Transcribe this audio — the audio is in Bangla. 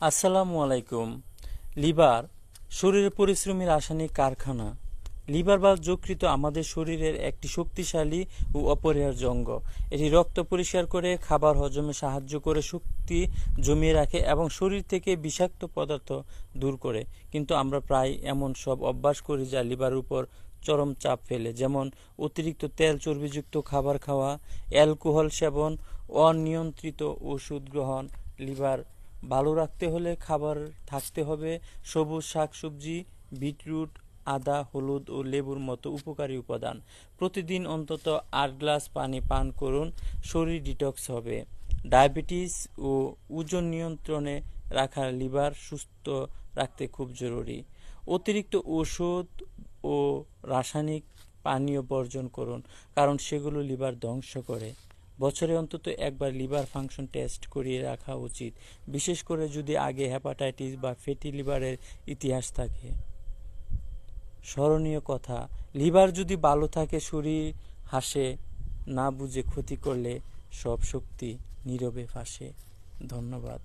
আসসালামু আলাইকুম। লিভার শরীরের পরিশ্রমী রাসায়নিক কারখানা। লিভার বা যকৃত আমাদের শরীরের একটি শক্তিশালী ও অপরিহার্য অঙ্গ। এটি রক্ত পরিষ্কার করে, খাবার হজমে সাহায্য করে, শক্তি জমিয়ে রাখে এবং শরীর থেকে বিষাক্ত পদার্থ দূর করে। কিন্তু আমরা প্রায় এমন সব অভ্যাস করি যা লিভার উপর চরম চাপ ফেলে। যেমন অতিরিক্ত তেল চর্বিযুক্ত খাবার খাওয়া, অ্যালকোহল সেবন, অনিয়ন্ত্রিত ওষুধ গ্রহণ, লিভার ভালো রাখতে হলে খাবার থাকতে হবে। সবুজ শাকসবজি, বিটরুট, আদা, হলুদ ও লেবুর মতো উপকারী উপাদান। প্রতিদিন অন্তত আট গ্লাস পানি পান করুন, শরীর ডিটক্স হবে। ডায়াবেটিস ও ওজন নিয়ন্ত্রণে রাখা লিভার সুস্থ রাখতে খুব জরুরি। অতিরিক্ত ওষুধ ও রাসায়নিক পানীয় বর্জন করুন, কারণ সেগুলো লিভার ধ্বংস করে। বছরে অন্তত একবার লিভার ফাংশন টেস্ট করিয়ে রাখা উচিত, বিশেষ করে যদি আগে হ্যাপাটাইটিস বা ফ্যাটি লিভারের ইতিহাস থাকে। স্মরণীয় কথা, লিভার যদি ভালো থাকে, শরীর হাসে, না বুঝে ক্ষতি করলে সব শক্তি নীরবে ফাঁসে ধন্যবাদ।